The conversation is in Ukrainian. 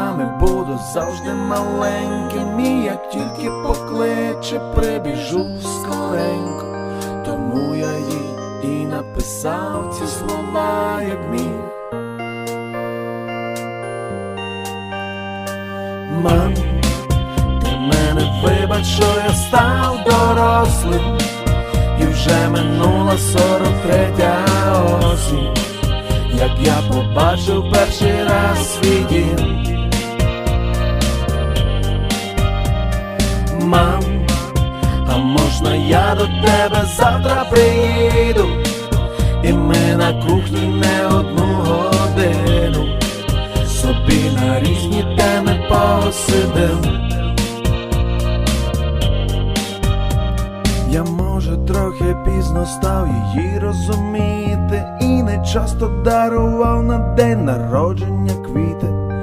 Ми буду завжди маленьким, і як тільки покличе, прибіжу скоренько. Тому я їй і написав ці слова, як міг. Мам, ти мене вибач, що я став дорослим, і вже минула сорок третя осінь, як я побачив перший раз свій дім. Можна я до тебе завтра приїду, і ми на кухні не одну годину собі на різні теми посидим. Я може трохи пізно став її розуміти, і не часто дарував на день народження квіти.